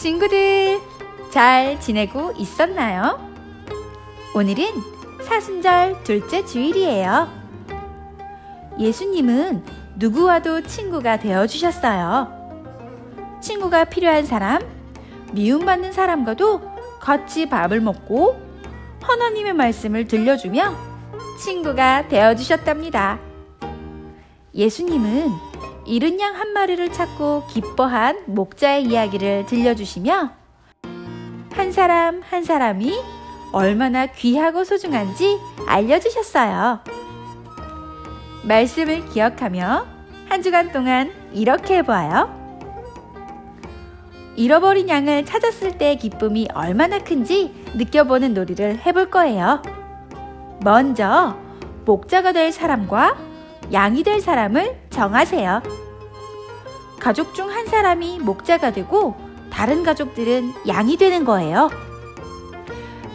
친구들, 잘 지내고 있었나요? 오늘은 사순절 둘째 주일이에요. 예수님은 누구와도 친구가 되어 주셨어요. 친구가 필요한 사람, 미움받는 사람과도 같이 밥을 먹고 하나님의 말씀을 들려주며 친구가 되어 주셨답니다. 예수님은 잃은 양한 마리를 찾고 기뻐한 목자의 이야기를 들려주시며 한 사람 한 사람이 얼마나 귀하고 소중한지 알려주셨어요. 말씀을 기억하며 한 주간 동안 이렇게 해보아요. 잃어버린 양을 찾았을 때의 기쁨이 얼마나 큰지 느껴보는 놀이를 해볼 거예요. 먼저 목자가 될 사람과 양이 될 사람을 정하세요. 가족 중 한 사람이 목자가 되고 다른 가족들은 양이 되는 거예요.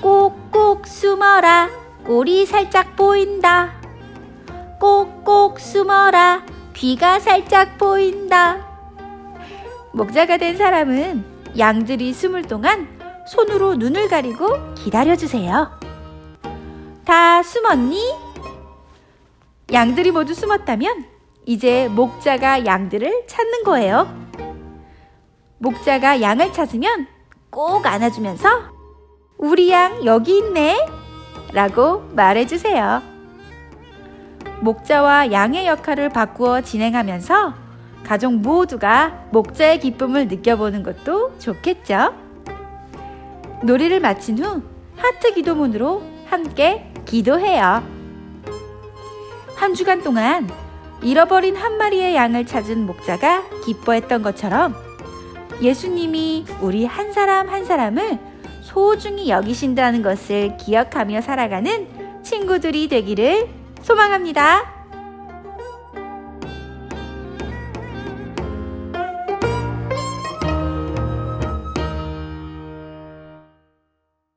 꼭꼭 숨어라. 꼬리 살짝 보인다. 꼭꼭 숨어라. 귀가 살짝 보인다. 목자가 된 사람은 양들이 숨을 동안 손으로 눈을 가리고 기다려주세요. 다 숨었니? 양들이 모두 숨었다면 이제 목자가 양들을 찾는 거예요. 목자가 양을 찾으면 꼭 안아주면서 우리 양 여기 있네 라고 말해주세요. 목자와 양의 역할을 바꾸어 진행하면서 가족 모두가 목자의 기쁨을 느껴보는 것도 좋겠죠? 놀이를 마친 후 하트 기도문으로 함께 기도해요. 한 주간 동안 잃어버린 한 마리의 양을 찾은 목자가 기뻐했던 것처럼 예수님이 우리 한 사람 한 사람을 소중히 여기신다는 것을 기억하며 살아가는 친구들이 되기를 소망합니다.